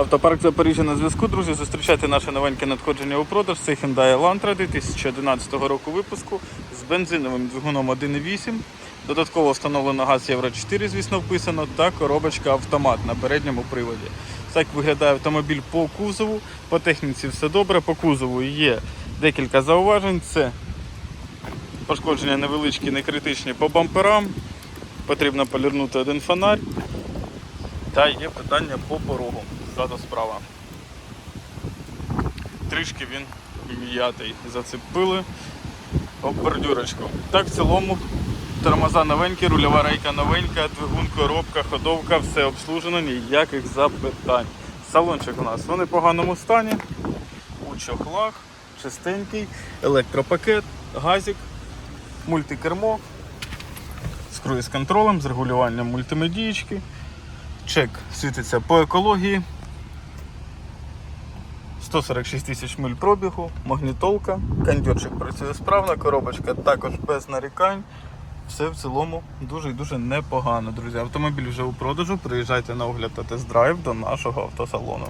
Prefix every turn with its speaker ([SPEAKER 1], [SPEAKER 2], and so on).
[SPEAKER 1] Автопарк Запоріжжя на зв'язку, друзі. Зустрічайте наше новеньке надходження у продаж. Це Hyundai Elantra 2011 року випуску з бензиновим двигуном 1.8. Додатково встановлено газ Євро 4, звісно, вписано, та коробочка автомат на передньому приводі. Так виглядає автомобіль по кузову. По техніці все добре. По кузову є декілька зауважень. Це пошкодження невеличкі, не критичні по бамперам. Потрібно полірнути один фонарь. Та є питання по порогу. Ззаду справа. Трішки він м'ятий. Зацепили об бордюрочку. Так, в цілому тормоза новенькі, рульова рейка новенька, двигун, коробка, ходовка, все обслужено, ніяких запитань. Салончик у нас у непоганому стані, у чохлах, чистенький, електропакет, газик, мультикермо з круїз-контролем, з регулюванням мультимедієчки. Чек світиться по екології. 146 тисяч миль пробігу, магнітолка, кондьорчик працює справно, коробочка також без нарікань. Все в цілому дуже і дуже непогано, друзі. Автомобіль вже у продажу. Приїжджайте на огляд та тест-драйв до нашого автосалону.